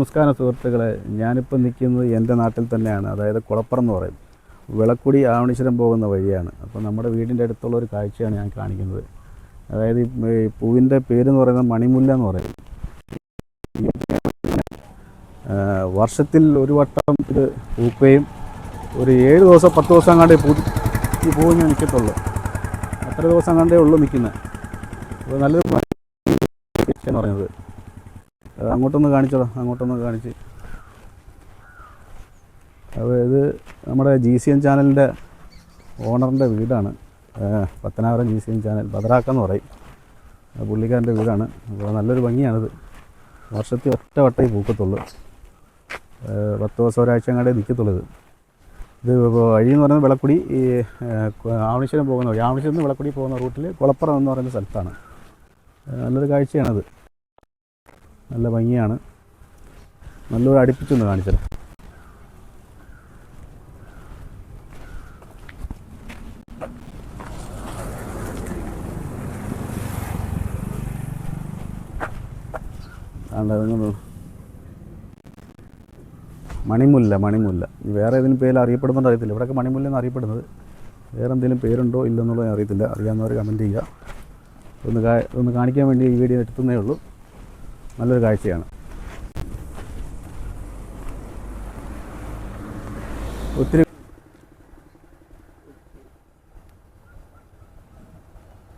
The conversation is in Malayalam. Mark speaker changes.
Speaker 1: നമസ്കാരം സുഹൃത്തുക്കളെ. ഞാനിപ്പോൾ നിൽക്കുന്നത് എന്റെ നാട്ടിൽ തന്നെയാണ്. അതായത് കുളപ്പുറം എന്ന് പറയും. വിളക്കുടി ആവണീശ്വരം പോകുന്ന വഴിയാണ്. അപ്പോൾ നമ്മുടെ വീടിന്റെ അടുത്തുള്ള ഒരു കാഴ്ചയാണ് ഞാൻ കാണിക്കുന്നത്. അതായത് ഈ പൂവിന്റെ പേരെന്ന് പറയുന്നത് മണിമുല്ല എന്ന് പറയും. വർഷത്തിൽ ഒരു വട്ടം ഇത് പൂക്കുകയും ഒരു ഏഴ് ദിവസം പത്ത് ദിവസം കണ്ടേ പൂ ഈ പൂവിന് നിൽക്കത്തുള്ളൂ അത്ര ദിവസം കണ്ടേ ഉള്ളൂ നിൽക്കുന്നത് അപ്പോൾ നല്ലൊരു എന്ന് പറയുന്നത്. അങ്ങോട്ടൊന്ന് കാണിച്ചോളാം അങ്ങോട്ടൊന്ന് കാണിച്ച്. അപ്പോൾ ഇത് നമ്മുടെ ജി സി എൻ ചാനലിന്റെ ഓണറിന്റെ വീടാണ്. Pathanapuram G C N channel ബദറാക്കെന്ന് പറയും. പുള്ളിക്കാരന്റെ വീടാണ്. അപ്പോൾ നല്ലൊരു ഭംഗിയാണിത്. വർഷത്തിൽ ഒറ്റ വട്ടേ പൂക്കത്തുള്ളൂ. പത്ത് ദിവസം ഒരാഴ്ച അങ്ങാടേ നിൽക്കത്തുള്ളൂ ഇത്. ഇത് ഇപ്പോൾ വഴി എന്ന് പറയുന്നത് വിളക്കുടി ഈ ആവണിശ്വരം പോകുന്ന വഴി ആവണിശ്വരം നിന്ന് വിളക്കുടി പോകുന്ന റൂട്ടിൽ കുളപ്പുറം എന്ന് പറയുന്ന സ്ഥലത്താണ്. നല്ലൊരു കാഴ്ചയാണത്. നല്ല ഭംഗിയാണ്. നല്ലൊരു അടുപ്പിച്ചൊന്ന് കാണിച്ചത് മണിമുല്ല മണിമുല്ല. വേറെ ഏതെങ്കിലും പേരിൽ അറിയപ്പെടുന്നുണ്ടോ അറിയത്തില്ല. ഇവിടെയൊക്കെ മണിമുല്ല എന്ന് അറിയപ്പെടുന്നത്. വേറെ എന്തെങ്കിലും പേരുണ്ടോ ഇല്ലെന്നുള്ളത് ഞാൻ അറിയത്തില്ല. അറിയാവുന്നവർ കമന്റ് ചെയ്യുക. ഒന്ന് ഒന്ന് കാണിക്കാൻ വേണ്ടി ഈ വീഡിയോ എത്തുന്നേ ഉള്ളൂ. നല്ലൊരു കാഴ്ചയാണ്. ഒത്തിരി